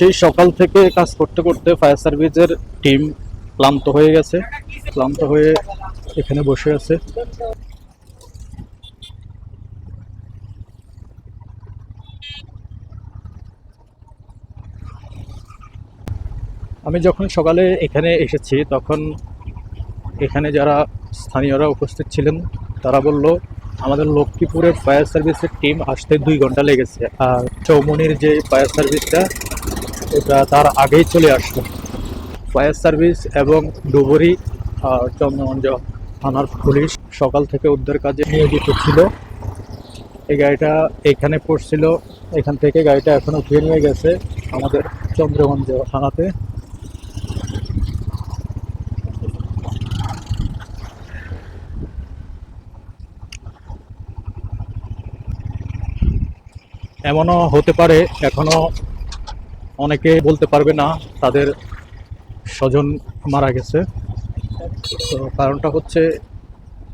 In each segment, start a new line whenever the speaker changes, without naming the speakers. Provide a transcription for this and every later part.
সেই সকাল থেকে কাজ করতে করতে ফায়ার সার্ভিসের টিম ক্লান্ত হয়ে গেছে। ক্লান্ত হয়ে এখানে বসে আছে। আমি যখন সকালে এখানে এসেছি, তখন এখানে যারা স্থানীয়রা উপস্থিত ছিলেন, তারা বলল, আমাদের লক্ষ্মীপুরের ফায়ার সার্ভিসের টিম আসতে দুই ঘণ্টা লেগেছে। আর চৌমনির যে ফায়ার সার্ভিসটা এটা তার আগেই চলে আসতো ফায়ার সার্ভিস এবং ডুবুরি চন্দ্রগঞ্জ থানার পুলিশ সকাল থেকে উদ্ধার কাজে নিয়োজিত ছিল। এই গাড়িটা এখানে পড়ছিল, এখান থেকে গাড়িটা এখন উঠিয়ে নিয়ে গেছে আমাদের চন্দ্রগঞ্জ থানাতে। এমনও হতে পারে এখনও অনেকে বলতে পারবে না, তাদের স্বজন মারা গেছে। তো কারণটা হচ্ছে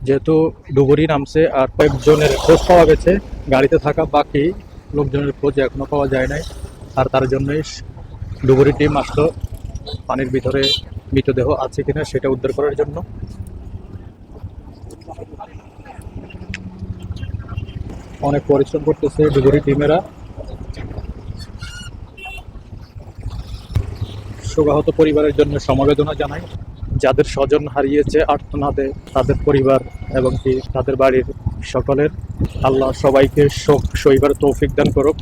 যেহেতু ডুবুরি নামছে আর কয়েকজনের খোঁজ পাওয়া গেছে, গাড়িতে থাকা বাকি লোকজনের খোঁজ এখনও পাওয়া যায় নাই। আর তার জন্যই ডুবুরি টিম আসলো, পানির ভিতরে মৃতদেহ আছে কিনা সেটা উদ্ধার করার জন্য। অনেক পরিশ্রম করতেছে ডুবুরি টিমেরা। শোকাহত পরিবারের জন্য সমবেদনা জানাই। যাদের স্বজন হারিয়েছে আর্তনাদে, তাদের পরিবার এবং কি তাদের বাড়ির সকলের। আল্লাহ সবাইকে শোক সইবার তৌফিক দান করুক।